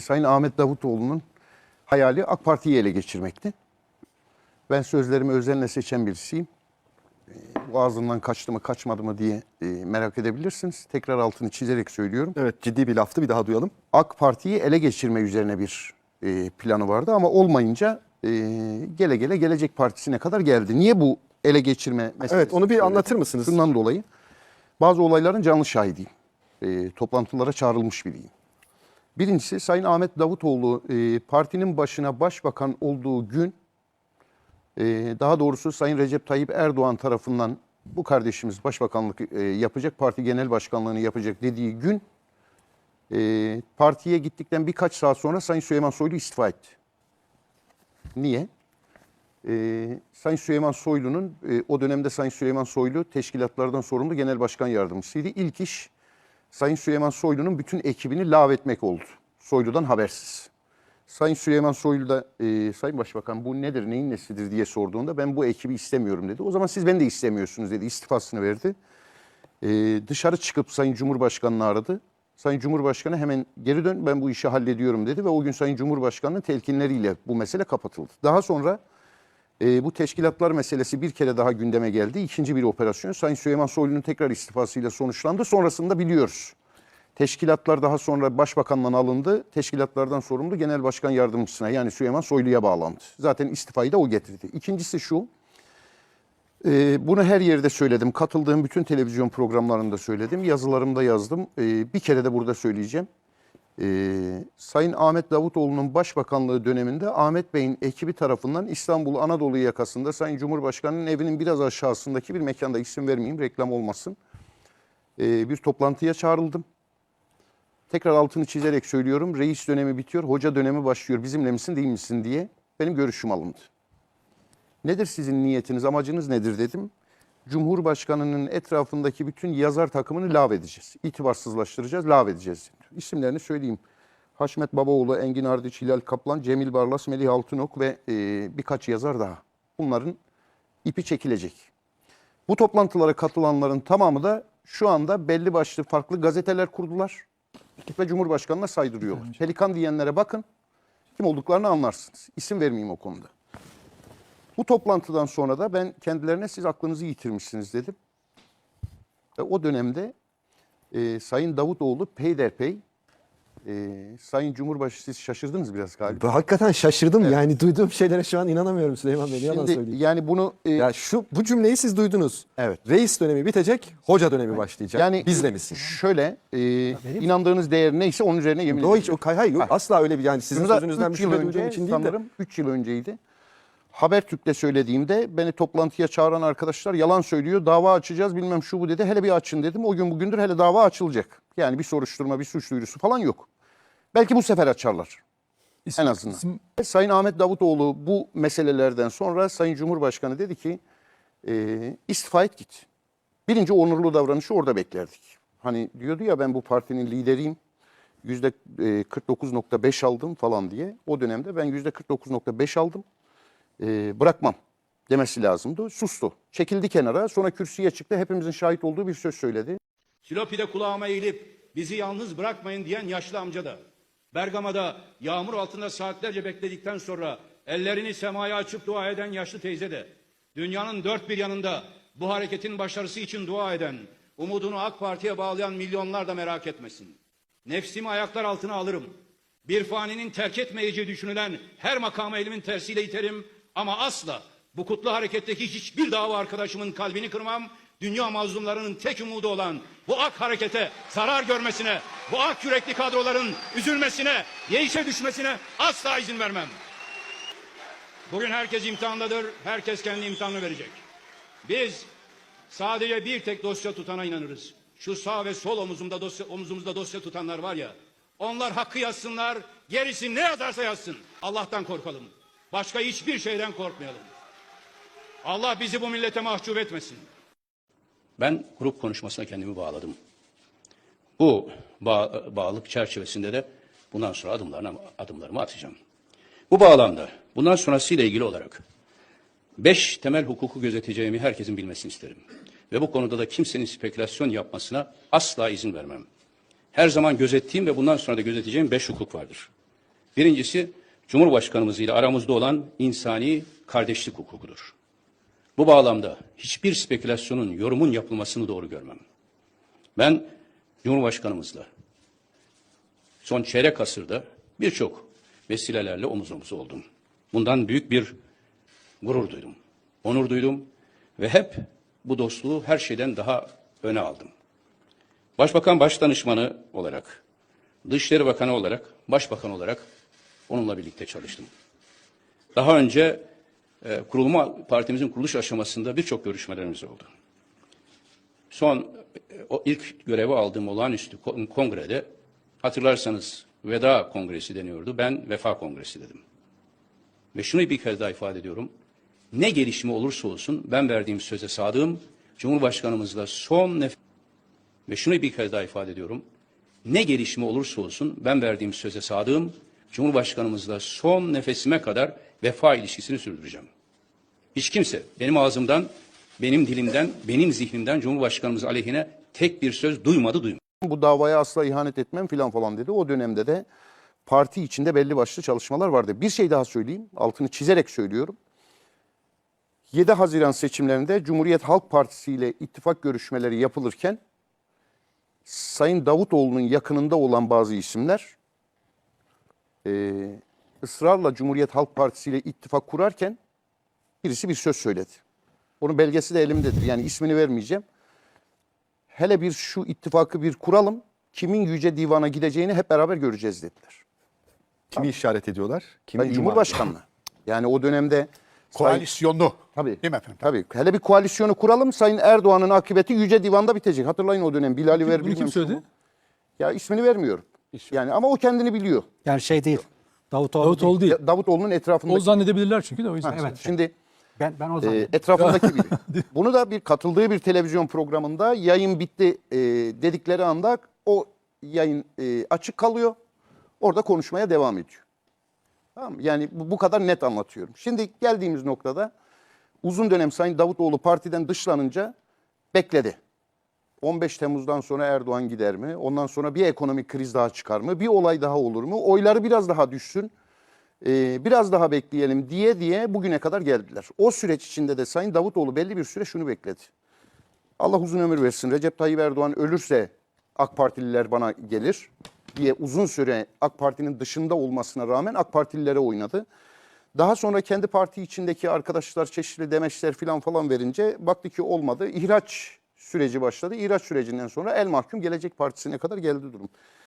Sayın Ahmet Davutoğlu'nun hayali AK Parti'yi ele geçirmekti. Ben sözlerimi özenle seçen birisiyim. Ee, Bu ağzından kaçtı mı kaçmadı mı diye e, merak edebilirsiniz. Tekrar altını çizerek söylüyorum. Evet ciddi bir laftı bir daha duyalım. AK Parti'yi ele geçirme üzerine bir e, planı vardı ama olmayınca e, gele gele Gelecek Partisi'ne kadar geldi. Niye bu ele geçirme meselesi? Evet onu bir anlatır mısınız? Şundan dolayı bazı olayların canlı şahidiyim. Toplantılara çağrılmış biriyim. Birincisi Sayın Ahmet Davutoğlu e, partinin başına başbakan olduğu gün e, daha doğrusu Sayın Recep Tayyip Erdoğan tarafından bu kardeşimiz başbakanlık e, yapacak, parti genel başkanlığını yapacak dediği gün e, partiye gittikten birkaç saat sonra Sayın Süleyman Soylu istifa etti. Niye? Ee, Sayın Süleyman Soylu'nun e, o dönemde Sayın Süleyman Soylu teşkilatlardan sorumlu genel başkan yardımcısıydı. İlk iş Sayın Süleyman Soylu'nun bütün ekibini lağvetmek oldu. Soylu'dan habersiz. Sayın Süleyman Soylu da e, Sayın Başbakan bu nedir neyin nesidir diye sorduğunda ben bu ekibi istemiyorum dedi. O zaman siz beni de istemiyorsunuz dedi istifasını verdi. E, dışarı çıkıp Sayın Cumhurbaşkanı'nı aradı. Sayın Cumhurbaşkanı hemen geri dön ben bu işi hallediyorum dedi ve o gün Sayın Cumhurbaşkanı'nın telkinleriyle bu mesele kapatıldı. Daha sonra e, bu teşkilatlar meselesi bir kere daha gündeme geldi. İkinci bir operasyon Sayın Süleyman Soylu'nun tekrar istifasıyla sonuçlandı. Sonrasında biliyoruz. Teşkilatlar daha sonra başbakandan alındı. Teşkilatlardan sorumlu genel başkan yardımcısına yani Süleyman Soylu'ya bağlandı. Zaten istifayı da o getirdi. İkincisi şu. e, bunu her yerde söyledim. Katıldığım bütün televizyon programlarında söyledim. Yazılarımda yazdım. E, bir kere de burada söyleyeceğim. Ee, Sayın Ahmet Davutoğlu'nun başbakanlığı döneminde Ahmet Bey'in ekibi tarafından İstanbul Anadolu yakasında Sayın Cumhurbaşkanı'nın evinin biraz aşağısındaki bir mekanda isim vermeyeyim reklam olmasın. Ee, bir toplantıya çağrıldım. Tekrar altını çizerek söylüyorum. Reis dönemi bitiyor, hoca dönemi başlıyor. Bizimle misin değil misin diye benim görüşüm alındı. Nedir sizin niyetiniz, amacınız nedir dedim. Cumhurbaşkanının etrafındaki bütün yazar takımını lağvedeceğiz. İtibarsızlaştıracağız, lağvedeceğiz. İsimlerini söyleyeyim. Haşmet Babaoğlu, Engin Ardıç, Hilal Kaplan, Cemil Barlas, Melih Altınok ve e, birkaç yazar daha. Bunların ipi çekilecek. Bu toplantılara katılanların tamamı da şu anda belli başlı farklı gazeteler kurdular ve Cumhurbaşkanı'na saydırıyorlar. Pelikan diyenlere bakın, kim olduklarını anlarsınız. İsim vermeyeyim o konuda. Bu toplantıdan sonra da ben kendilerine siz aklınızı yitirmişsiniz dedim. Ve o dönemde e, Sayın Davutoğlu peyderpey e, Sayın Cumhurbaşkanı siz şaşırdınız biraz galiba. Ben hakikaten şaşırdım yani duyduğum şeylere şu an inanamıyorum Süleyman Bey. Şimdi söyleyeyim. yani bunu e, Ya şu bu cümleyi siz duydunuz. Evet. Reis dönemi bitecek, hoca dönemi başlayacak. yani bizle misin? Şöyle e, inandığınız değer neyse onun üzerine yemin O ederim. hiç o hayır, hayır asla öyle bir yani sizin Bunu da sözünüzden bir üç yıl şüphe duyduğum önce için değil de. sanırım 3 yıl önceydi. Habertürk'te söylediğimde beni toplantıya çağıran arkadaşlar yalan söylüyor. Dava açacağız bilmem şu bu dedi. Hele bir açın dedim. O gün bugündür hele dava açılacak. Yani bir soruşturma, bir suç duyurusu falan yok. Belki bu sefer açarlar. en azından. Sayın Ahmet Davutoğlu bu meselelerden sonra Sayın Cumhurbaşkanı dedi ki e, istifa et git. Birinci onurlu davranışı orada beklerdik. Hani diyordu ya ben bu partinin lideriyim. Yüzde e, 49.5 aldım falan diye. O dönemde ben yüzde 49.5 aldım. E, bırakmam demesi lazımdı. Sustu. Çekildi kenara. Sonra kürsüye çıktı. Hepimizin şahit olduğu bir söz söyledi. Silopi'de kulağıma eğilip bizi yalnız bırakmayın diyen yaşlı amca da, Bergama'da yağmur altında saatlerce bekledikten sonra ellerini semaya açıp dua eden yaşlı teyze de, dünyanın dört bir yanında bu hareketin başarısı için dua eden, umudunu AK Parti'ye bağlayan milyonlar da merak etmesin. Nefsimi ayaklar altına alırım. Bir faninin terk etmeyeceği düşünülen her makamı elimin tersiyle iterim ama asla bu kutlu hareketteki hiçbir dava arkadaşımın kalbini kırmam, dünya mazlumlarının tek umudu olan bu ak harekete zarar görmesine, bu ak yürekli kadroların üzülmesine, yeişe düşmesine asla izin vermem. Bugün herkes imtihandadır, herkes kendi imtihanını verecek. Biz sadece bir tek dosya tutana inanırız. Şu sağ ve sol omuzumda dosya, omuzumuzda dosya tutanlar var ya, onlar hakkı yazsınlar, gerisi ne yazarsa yazsın. Allah'tan korkalım. Başka hiçbir şeyden korkmayalım. Allah bizi bu millete mahcup etmesin. Ben grup konuşmasına kendimi bağladım. Bu bağ, bağlılık çerçevesinde de bundan sonra adımlarına, adımlarımı atacağım. Bu bağlamda bundan sonrasıyla ilgili olarak beş temel hukuku gözeteceğimi herkesin bilmesini isterim. Ve bu konuda da kimsenin spekülasyon yapmasına asla izin vermem. Her zaman gözettiğim ve bundan sonra da gözeteceğim beş hukuk vardır. Birincisi Cumhurbaşkanımız ile aramızda olan insani kardeşlik hukukudur. Bu bağlamda hiçbir spekülasyonun, yorumun yapılmasını doğru görmem. Ben Cumhurbaşkanımızla son çeyrek asırda birçok vesilelerle omuz omuza oldum. Bundan büyük bir gurur duydum, onur duydum ve hep bu dostluğu her şeyden daha öne aldım. Başbakan Başdanışmanı olarak, Dışişleri Bakanı olarak, Başbakan olarak onunla birlikte çalıştım. Daha önce e, kurulma partimizin kuruluş aşamasında birçok görüşmelerimiz oldu. Son e, o ilk görevi aldığım olağanüstü ko- kongrede hatırlarsanız Veda Kongresi deniyordu. Ben Vefa Kongresi dedim. Ve şunu bir kez daha ifade ediyorum. Ne gelişme olursa olsun ben verdiğim söze sadığım Cumhurbaşkanımızla son nef ve şunu bir kez daha ifade ediyorum. Ne gelişme olursa olsun ben verdiğim söze sadığım Cumhurbaşkanımızla son nefesime kadar vefa ilişkisini sürdüreceğim. Hiç kimse benim ağzımdan, benim dilimden, benim zihnimden Cumhurbaşkanımız aleyhine tek bir söz duymadı duymadı. Bu davaya asla ihanet etmem filan falan dedi. O dönemde de parti içinde belli başlı çalışmalar vardı. Bir şey daha söyleyeyim. Altını çizerek söylüyorum. 7 Haziran seçimlerinde Cumhuriyet Halk Partisi ile ittifak görüşmeleri yapılırken Sayın Davutoğlu'nun yakınında olan bazı isimler eee, ısrarla Cumhuriyet Halk Partisi ile ittifak kurarken birisi bir söz söyledi. Onun belgesi de elimdedir. Yani ismini vermeyeceğim hele bir şu ittifakı bir kuralım. Kimin yüce divana gideceğini hep beraber göreceğiz dediler. Kimi işaret ediyorlar? Kimi Sayın ima Cumhurbaşkanı. Yani o dönemde Koalisyonlu. Tabii. Değil mi efendim? Tabii. Hele bir koalisyonu kuralım. Sayın Erdoğan'ın akıbeti yüce divanda bitecek. Hatırlayın o dönem. Bilal ver Bunu kim söyledi? Ya ismini vermiyorum. Yani ama o kendini biliyor. Yani şey değil. Davutoğlu, Davutoğlu değil. Ya Davutoğlu'nun etrafındaki. O zannedebilirler çünkü de o yüzden. Evet. Şimdi Ben, ben o e, zaman. etrafındaki biri. Bunu da bir katıldığı bir televizyon programında yayın bitti e, dedikleri anda o yayın e, açık kalıyor. Orada konuşmaya devam ediyor. Tamam? Yani bu, bu kadar net anlatıyorum. Şimdi geldiğimiz noktada uzun dönem Sayın Davutoğlu partiden dışlanınca bekledi. 15 Temmuz'dan sonra Erdoğan gider mi? Ondan sonra bir ekonomik kriz daha çıkar mı? Bir olay daha olur mu? Oyları biraz daha düşsün. Ee, biraz daha bekleyelim diye diye bugüne kadar geldiler. O süreç içinde de Sayın Davutoğlu belli bir süre şunu bekledi. Allah uzun ömür versin. Recep Tayyip Erdoğan ölürse AK Partililer bana gelir diye uzun süre AK Parti'nin dışında olmasına rağmen AK Partililere oynadı. Daha sonra kendi parti içindeki arkadaşlar çeşitli demeçler falan falan verince baktı ki olmadı. İhraç süreci başladı. İhraç sürecinden sonra el mahkum Gelecek Partisi'ne kadar geldi durum.